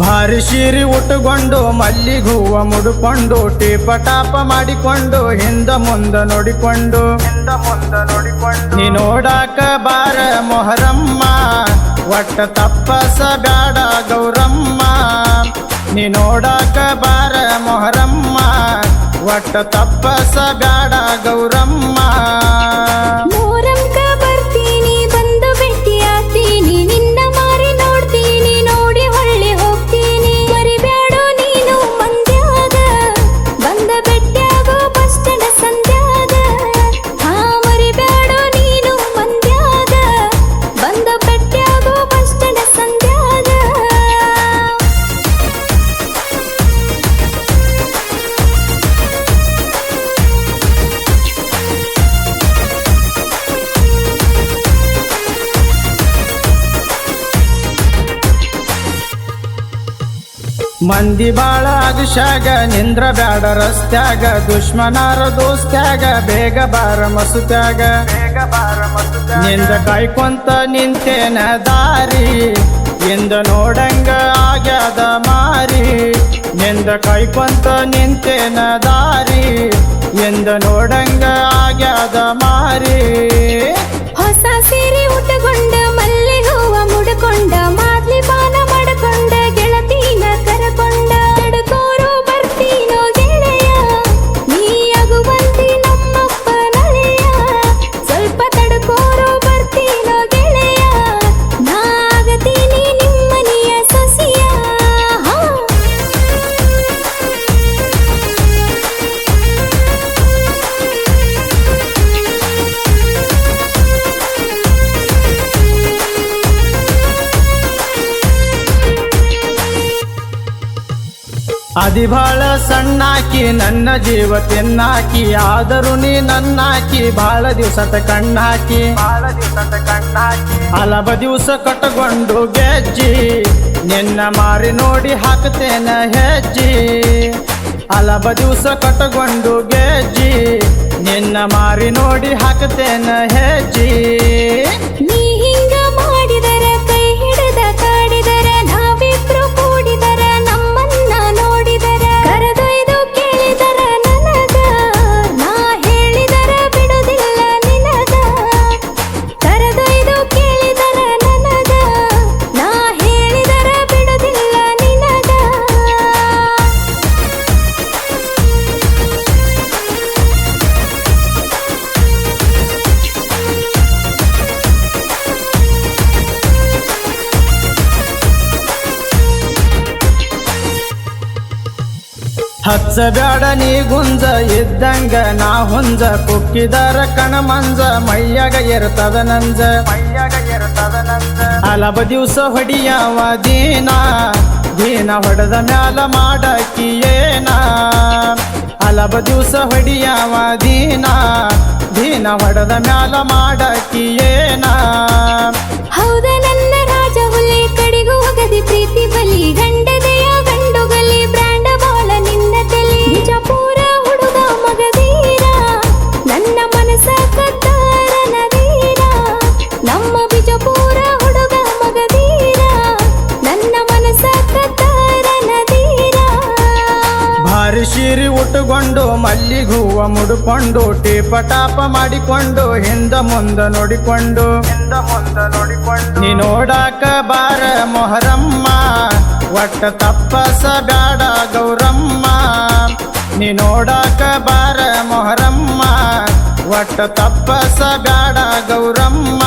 ಭಾರಿ ಶಿರಿ ಉಟ್ಟುಕೊಂಡು ಮಲ್ಲಿಗೆ ಹೂವ ಮುಡುಕೊಂಡು ಟೀಪ ಟಾಪ ಮಾಡಿಕೊಂಡು ಹಿಂದ ಮುಂದ ನೋಡಿಕೊಂಡು ಹಿಂದ ಮುಂದ ನೋಡಿಕೊಂಡು. ನೀ ನೋಡಾಕ ಬಾರ ಮೊಹರಮ್ಮ, ಒಟ್ಟ ತಪ್ಪಸ ಬ್ಯಾಡ ಗೌರಮ್ಮ. ನೀ ನೋಡಾಕ ಬಾರ ಮೊಹರಮ್ಮ, ಒಟ್ಟ ತಪ್ಪಸ ಬ್ಯಾಡ ಗೌರಮ್ಮ. ಮಂದಿ ಬಾಳ ಅಗಶಾಗ ನಿಂದ್ರ ಬ್ಯಾಡ ರಸ್ತ್ಯಾಗ. ದುಶ್ಮನಾರ ದೋಸ್ತ್ಯಾಗ, ಬೇಗ ಬಾರ ಮಸುತ್ಯಾಗ. ಬೇಗ ಬಾರ ನಿಂದ ಕಾಯ್ಕೊಂತ ನಿಂತೇನ ದಾರಿ? ಎಂದ ನೋಡಂಗ ಆಗ್ಯಾದ ಮಾರಿ. ನಿಂದ ಕಾಯ್ಕೊಂತ ನಿಂತೇನ ದಾರಿ? ಎಂದ ನೋಡಂಗ ಆಗ್ಯಾದ ಮಾರಿ. ಅದಿ ಬಾಳ ಸಣ್ಣಾಕಿ, ನನ್ನ ಜೀವ ತಿನ್ನಾಕಿ, ಆದರೂ ನೀ ನನ್ನಾಕಿ ಬಾಳ ದಿವಸದ ಕಣ್ಣಾಕಿ. ಬಾಳ ದಿವಸದ ಕಣ್ಣಾಕಿ ಹಲವ ದಿವಸ ಕಟ್ಟಗೊಂಡು ಗೆಜ್ಜಿ, ನಿನ್ನ ಮಾರಿ ನೋಡಿ ಹಾಕ್ತೇನ ಹೆಜ್ಜಿ. ಹಲವ ದಿವಸ ಕಟ್ಟಗೊಂಡು ಗೆಜ್ಜಿ, ನಿನ್ನ ಮಾರಿ ನೋಡಿ ಹಾಕ್ತೇನೆ ಹೆಜ್ಜಿ. ಹಚ್ಚ ಬ್ಯಾಡ ನೀ ಗುಂಜ ಇದ್ದಂಗ ನಾ ಹುಂಜ, ಕುಕ್ಕಿದಾರ ಕಣ ಮಂಜ, ಮೈಯಾಗ ಇರ್ತದ ನಂಜ. ಹಲವ ದಿವಸ ಹೊಡಿಯವ ದೀನ ದೀನ ಹೊಡೆದ ಮ್ಯಾಲ ಮಾಡಕ್ಕಿಯೇನ ಅಲಬ ದಿವಸ ಹೊಡಿಯವ ದೀನ ದೀನ ಹೊಡೆದ ಮ್ಯಾಲ ಮಾಡಕ್ಕಿಯೇನ ಏನ ಶೀರಿ ಉಟ್ಟುಕೊಂಡು ಮಲ್ಲಿಗೆ ಹೂವ ಮುಡುಕೊಂಡು ಟೀಪ ಟಾಪ ಮಾಡಿಕೊಂಡು ಹಿಂದ ಮುಂದ ನೋಡಿಕೊಂಡು ಹಿಂದ ಮುಂದ ನೋಡಿಕೊಂಡು. ನೀ ನೋಡಾಕ ಬಾರ ಮೊಹರಮ್ಮ, ಒಟ್ಟ ತಪ್ಪಸ ಬ್ಯಾಡ ಗೌರಮ್ಮ. ನೀ ನೋಡಾಕ ಬಾರ ಮೊಹರಮ್ಮ, ಒಟ್ಟ ತಪ್ಪಸ ಬ್ಯಾಡ ಗೌರಮ್ಮ.